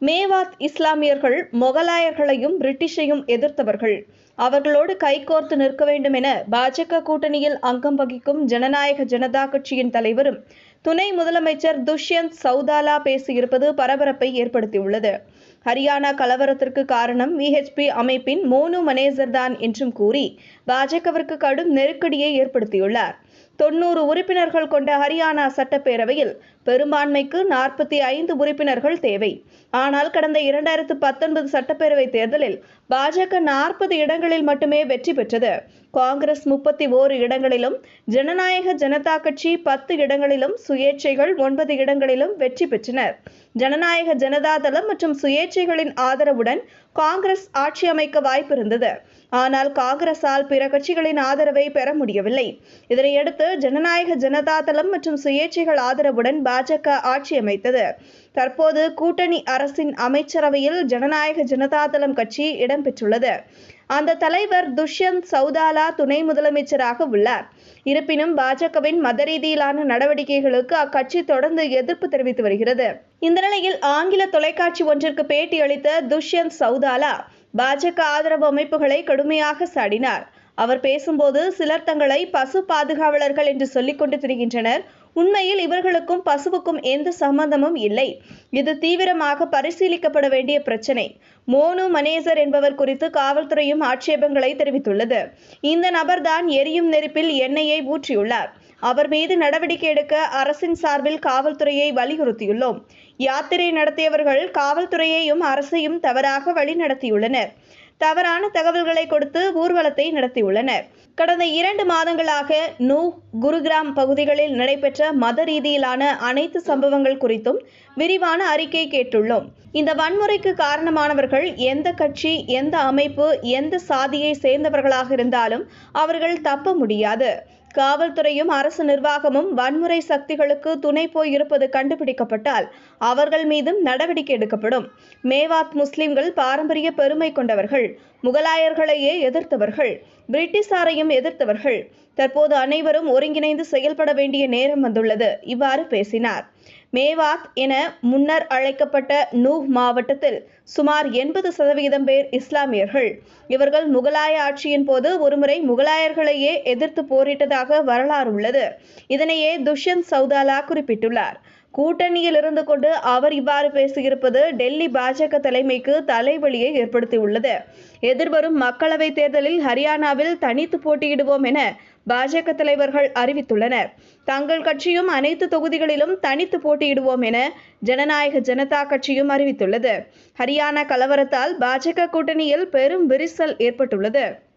மேவாத் இஸ்லாமியர்கள் மொகலாயர்களையும் பிரிட்டிஷையும் எதிர்த்தவர்கள். அவர்களோடு கைகோர்த்து நிற்க வேண்டும் என பாஜக கூட்டணியில் அங்கம் வகிக்கும் ஜனநாயக ஜனதா கட்சியின் தலைவரும் துணை முதலமைச்சர் துஷ்யந்த் சௌதாலா பேசியிருப்பது பரபரப்பை ஏற்படுத்தியுள்ளது. ஹரியானா கலவரத்திற்கு காரணம் விஹெச்பி அமைப்பின் மோனு மனேசர் தான் என்றும் கூறி பாஜகவிற்கு கடும் நெருக்கடியை ஏற்படுத்தியுள்ளார். தொன்னூறு உறுப்பினர்கள் கொண்ட ஹரியானா சட்டப்பேரவையில் பெரும்பான்மைக்கு நாற்பத்தி ஐந்து உறுப்பினர்கள் தேவை. ஆனால் கடந்த இரண்டாயிரத்து பத்தொன்பது சட்டப்பேரவை தேர்தலில் பாஜக நாற்பது இடங்களில் மட்டுமே வெற்றி பெற்றது. காங்கிரஸ் முப்பத்தி ஓரு இடங்களிலும் ஜனநாயக ஜனதா கட்சி பத்து இடங்களிலும் சுயேட்சைகள் ஒன்பது இடங்களிலும் வெற்றி பெற்றனர். ஜனநாயக ஜனதா தளம் மற்றும் சுயேட்சைகளின் ஆதரவுடன் காங்கிரஸ் ஆட்சி அமைக்க வாய்ப்பிருந்தது. ஆனால் காங்கிரஸால் பிற கட்சிகளின் ஆதரவை பெற முடியவில்லை. இதனையடுத்து ஜனநாயக ஜனதா தளம் மற்றும் சுயேட்சைகள் ஆதரவுடன் பாஜக ஆட்சி அமைத்தது. தற்போது கூட்டணி அரசின் அமைச்சரவையில் ஜனநாயக ஜனதா தளம் கட்சி இடம்பெற்றுள்ளது. அந்த தலைவர் துஷ்யந்த் சௌதாலா துணை முதலமைச்சராக உள்ளார். இருப்பினும் பாஜகவின் மத ரீதியிலான நடவடிக்கைகளுக்கு அக்கட்சி தொடர்ந்து எதிர்ப்பு தெரிவித்து வருகிறது. இந்த நிலையில் ஆங்கில தொலைக்காட்சி ஒன்றிற்கு பேட்டியளித்த துஷ்யந்த் சௌதாலா பாஜக ஆதரவு அமைப்புகளை கடுமையாக சாடினார். அவர் பேசும்போது சிலர் தங்களை பசு பாதுகாவலர்கள் என்று சொல்லிக்கொண்டு திரிகின்றனர். உண்மையில் இவர்களுக்கும் பசுவுக்கும் எந்த சம்பந்தமும் இல்லை. இது தீவிரமாக பரிசீலிக்கப்பட வேண்டிய பிரச்சனை. மோனு மனேசர் என்பவர் குறித்து காவல்துறையும் ஆட்சேபங்களை தெரிவித்துள்ளது. இந்த நபர்தான் எரியும் நெருப்பில் எண்ணெயை ஊற்றியுள்ளார். அவர் மீது நடவடிக்கை எடுக்க அரசின் சார்பில் காவல்துறையை வலியுறுத்தியுள்ளோம். யாத்திரை நடத்தியவர்கள் காவல்துறையையும் அரசையும் தவறாக வழிநடத்தியுள்ளனர் தவறான தகவல்களை கொடுத்து ஊர்வலத்தை நடத்தியுள்ளனர். கடந்த இரண்டு மாதங்களாக நூ குருகிராம் பகுதிகளில் நடைபெற்ற மத ரீதியிலான அனைத்து சம்பவங்கள் குறித்தும் விரிவான அறிக்கை கேட்டுள்ளோம். இந்த வன்முறைக்கு காரணமானவர்கள் எந்த கட்சி எந்த அமைப்பு எந்த சாதியை சேர்ந்தவர்களாக இருந்தாலும் அவர்கள் தப்ப முடியாது. காவல்துறையும் அரசு நிர்வாகமும் வன்முறை சக்திகளுக்கு துணை போய் இருப்பது கண்டுபிடிக்கப்பட்டால் அவர்கள் மீதும் நடவடிக்கை எடுக்கப்படும். மேவாத் முஸ்லிம்கள் பாரம்பரிய பெருமை கொண்டவர்கள் முகலாயர்களையே எதிர்த்தவர்கள் பிரிட்டிஷாரையும் எதிர்த்தவர்கள். தற்போது அனைவரும் ஒருங்கிணைந்து செயல்பட வேண்டிய நேரம் வந்துள்ளது. இவ்வாறு பேசினார். மேவாத் என முன்னர் அழைக்கப்பட்ட நூஹ் மாவட்டத்தில் சுமார் எண்பது சதவிகிதம் பேர் இஸ்லாமியர்கள். இவர்கள் முகலாய ஆட்சியின் போது ஒருமுறை முகலாயர்களையே எதிர்த்து போரிட்டதாக வரலாறு உள்ளது. இதனையே துஷ்யந்த் சௌதாலா குறிப்பிட்டுள்ளார். கூட்டணியில் இருந்து கொண்டு அவர் இவ்வாறு பேசியிருப்பது டெல்லி பாஜக தலைமைக்கு தலைவலியை ஏற்படுத்தியுள்ளது. எதிர்வரும் மக்களவைத் தேர்தலில் ஹரியானாவில் தனித்து போட்டியிடுவோம் என பாஜக தலைவர்கள் அறிவித்துள்ளனர். தங்கள் கட்சியும் அனைத்து தொகுதிகளிலும் தனித்து போட்டியிடுவோம் என ஜனநாயக ஜனதா கட்சியும் அறிவித்துள்ளது. ஹரியானா கலவரத்தால் பாஜக கூட்டணியில் பெரும் விரிசல் ஏற்பட்டுள்ளது.